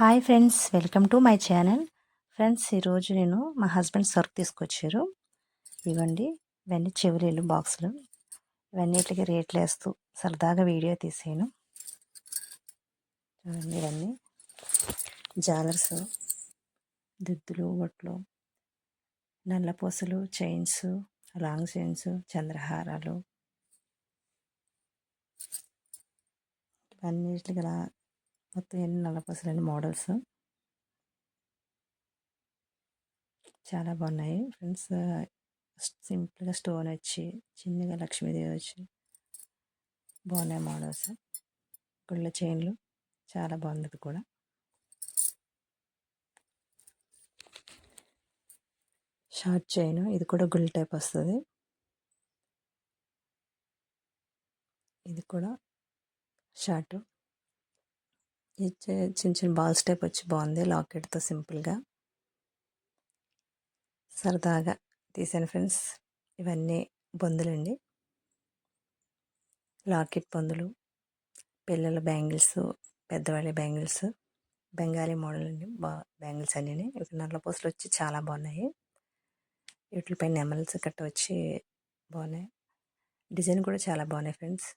Hi friends welcome to my channel friends ఈరోజు నేను మా హస్బెండ్ సర్క్ తీసుకొచ్చారు. ఇవ్వండి. ఇవన్నీ చెవులీలు బాక్సులు ఇవన్నిటికి రేట్లు వేస్తూ సరదాగా వీడియో తీసాను చూడండి ఇవన్నీ. జాలర్స్ దుద్దులు బొట్లు నల్లపూసలు చైన్స్ లాంగ్ చైన్స్ చంద్రహారాలు. ఇవన్నిటికి మొత్తం ఎన్ని నల్లపూసలని మోడల్స్? చాలా బాగున్నాయి. ఫ్రెండ్స్ సింపుల్గా స్టోన్ వచ్చి చిన్నగా లక్ష్మీదేవి వచ్చి బాగున్నాయి మోడల్స్. గుళ్ళ చైన్లు చాలా బాగుంది కూడా. షార్ట్ చైన్ ఇది కూడా గుల్ టైప్ వస్తుంది. ఇది కూడా షార్ట్. చిన్న చిన్న బాల్స్ టైప్ వచ్చి బాగుంది. లాకెట్తో సింపుల్గా. సరదాగా తీసాను ఫ్రెండ్స్. ఇవన్నీ బొందులండి. లాకెట్ బొందులు పిల్లల బ్యాంగిల్స్ పెద్దవాళ్ళ బ్యాంగిల్స్ బెంగాలీ మోడల్ అండి. బా బ్యాంగిల్స్ అన్నీ ఇవి నల్ల పూసలు వచ్చి చాలా బాగున్నాయి. వీటిపై నెమల్స్ కట్ట వచ్చి బాగున్నాయి. డిజైన్ కూడా చాలా బాగున్నాయి ఫ్రెండ్స్.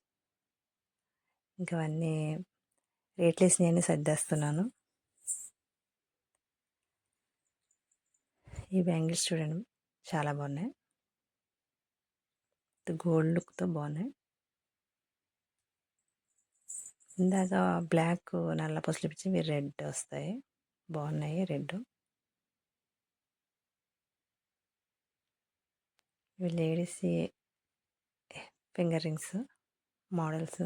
ఇంకా అవన్నీ రేట్లేసి నేను సర్దేస్తున్నాను ఈ బ్యాంగిల్స్ చూడండి చాలా బాగున్నాయి. గోల్డ్ లుక్తో బాగున్నాయి. ఇందాక బ్లాక్ నల్ల పసులు ఇచ్చి మీరు రెడ్ వస్తాయి. బాగున్నాయి red. Ladies finger rings models.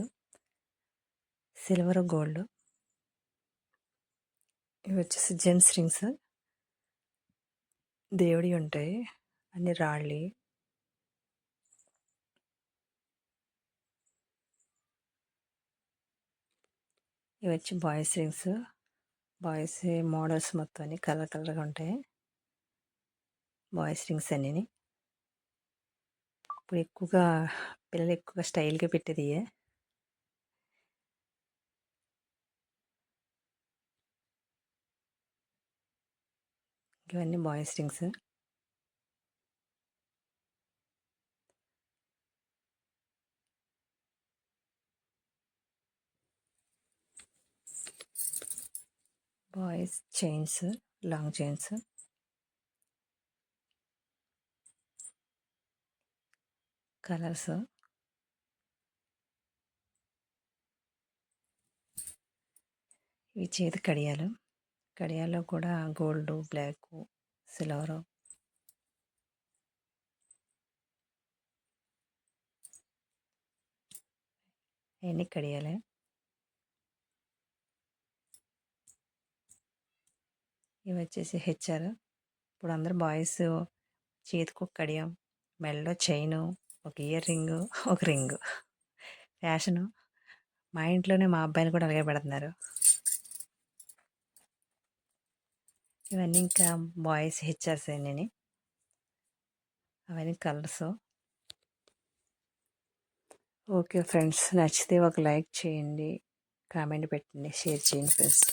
Silver gold. ఇవి వచ్చేసి జెమ్స్ రింగ్స్. దేవుడి ఉంటాయి. అన్ని రాళ్ళి. ఇవి వచ్చి బాయ్స్ రింగ్స్. బాయ్స్ మోడల్స్ మొత్తం అన్ని కలర్ కలర్గా ఉంటాయి. బాయ్స్ రింగ్స్ అన్నీ ఇప్పుడు ఎక్కువగా పిల్లలు ఎక్కువగా స్టైల్గా పెట్టేది ఇవన్నీ boys rings boys chains long chains. Colours. ఇవి చేతి కడియాలు. కడియాలో కూడా గోల్డ్ బ్లాక్ సిల్వర్. అవన్నీ కడియాలి? ఇవి వచ్చేసి హెచ్ఆర్. ఇప్పుడు అందరు బాయ్స్ చేతికి ఒక కడియం మెల్లో చైను ఒక ఇయర్ రింగ్ ఒక రింగ్. ఫ్యాషను. మా ఇంట్లోనే మా అబ్బాయిని కూడా అలాగే పెడుతున్నారు. ఇవన్నీ ఇంకా బాయ్స్ హెచ్ఆర్స్ అన్నీ అవన్నీ కలర్స్. ఓకే ఫ్రెండ్స్ నచ్చితే ఒక లైక్ చేయండి కామెంట్ పెట్టండి షేర్ చేయండి ఫ్రెండ్స్.